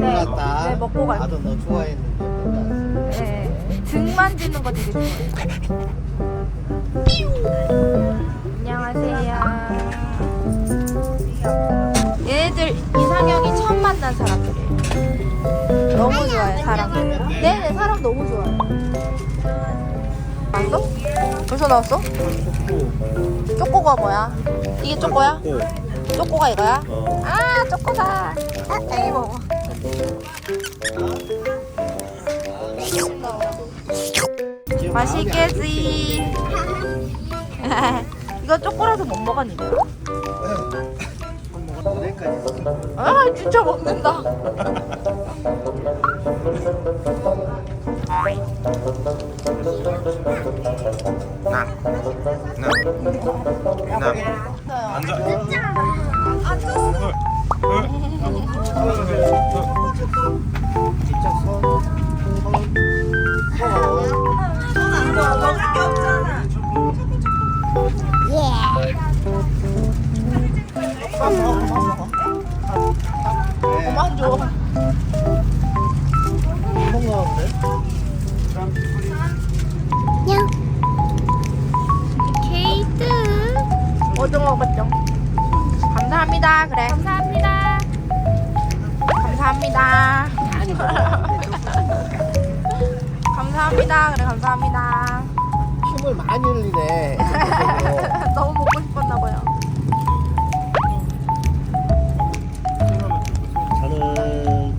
네. 갔다. 네, 먹고 갈게요. 나도 너 좋아했는데. 못 갔어. 네. 등 만지는 거 되게 좋아해요. 안녕하세요. 얘네들 이상형이 처음 만난 사람들이에요. 너무 좋아요, 사람. 네네, 사람 너무 좋아요. 왔어? 벌써 나왔어? 쪼꼬가 뭐야? 이게 쪼꼬야? 쪼꼬가 이거야? 어. 아, 쪼꼬다. 아, 애기 먹어. 맛있겠지. 이거 쪼꼬라서 못 먹었는데. 아, 진짜 먹는다. 그만 줘. 먹었는데? 케이트. 어디 먹었죠? 감사합니다. 그래. 감사합니다. 감사합니다. 감사합니다. 그래, 감사합니다. 힘을 많이 흘리네. 너무 먹고 싶었나 봐요. 저는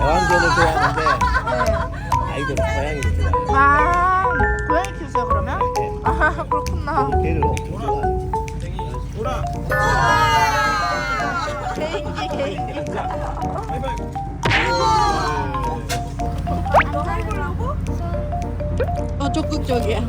애완견을 좋아하는데 네. 아이들은 고양이를 좋아해요. 아, 고양이 키우세요, 그러면? 네. 아, 그렇구나. 개를 엄청 좋아해요. 개인기, 개인기. 어, 적극적이야.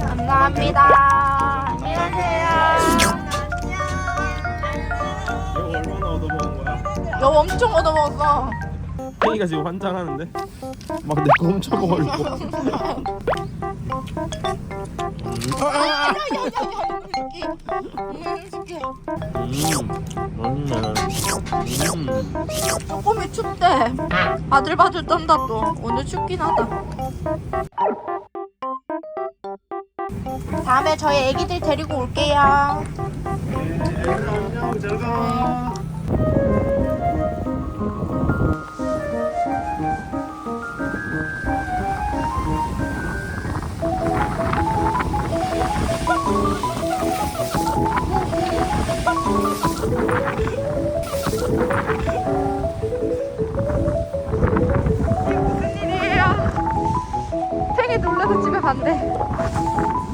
감사합니다. 안녕하세요. 이거 얼마나 얻어먹은 거야? 여 엄청 얻어먹었어. 팽이가 지금 환장하는데? 막 내거 훔쳐먹으려고 조금이 춥대. 바들바들 떤다 또. 오늘 춥긴 하다. 다음에 저희 애기들 데리고 올게요. 무슨 집에 간대.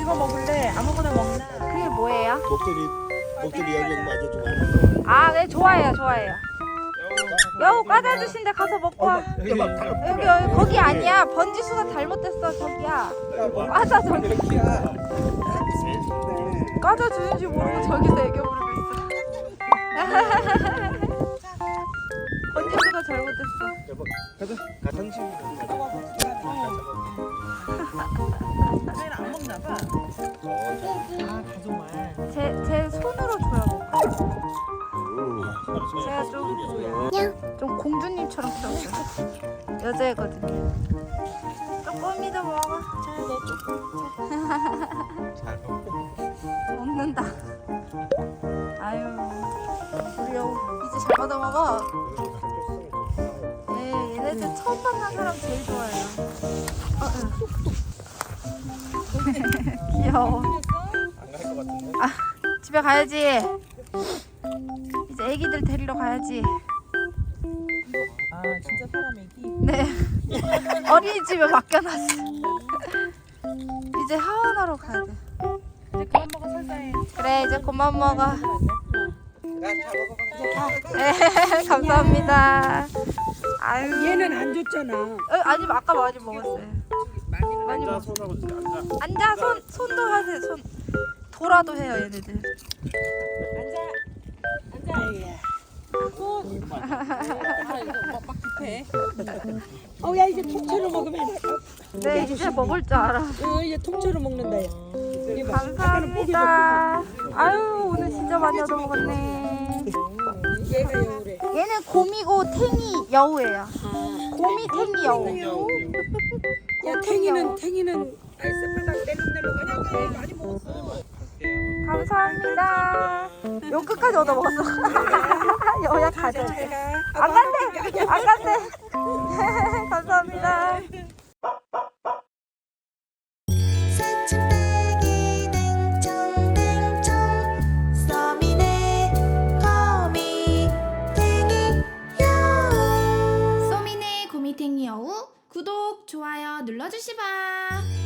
이거 먹을래? 아무거나 먹나? 그게 뭐예요? 목소리 목소리 여기 마저 좀. 아, 네, 좋아해요, 좋아해요. 여우 까다주신데 가서 먹고 와. 다- 여기, 여기, 거기 아니야. 번지수가 잘못됐어, 저기야. 맞아, 저기. 까다 주는지 모르고 저기서 애교. 번지수가 잘못됐어. 가자. 같은 친구. 얘는 안 먹나 봐. 아, 정말. 제, 제 손으로 줘요. 제가 좀, 좀 공주님처럼 키웠어요. 여자애거든요. 조금이도 먹어. 잘 먹고. 받아 먹어. 예, 얘네들 처음 만난 사람 제일 좋아해요. 어, 응. 귀여워. 안 갈 것 같은데. 아, 집에 가야지. 이제 애기들 데리러 가야지. 아, 진짜 사람 애기. 네. 어린이집에 맡겨놨어. 이제 하원하러 가야 돼. 이제 그만 먹어, 살살. 그래, 이제 그만 먹어. 야. 네, 감사합니다. 아유. 얘는 안 줬잖아. 어, 아니, 아까 많이 먹었어요. 많이 앉아 먹었어요. 손하고 앉아 앉아, 손, 손도 하세요, 손. 소라도 해요 얘네들. 급해. 어야 이제 통째로 먹으면 네 이제 먹을 줄 알아. 어 이제 통째로 먹는다 야. 감사합니다. 아유 오늘 진짜 많이 얻어 먹었네. 얘가 여우래. 얘는 곰이고 탱이 여우예요. 곰이 탱이 여우. 야 탱이는 탱이는 새바닥 내룩내룩 그냥 많이 먹었어. 감사합니다. 요 끝까지 얻어 먹었어. 여야 가져. 안 간대. 안 간대. 감사합니다. 여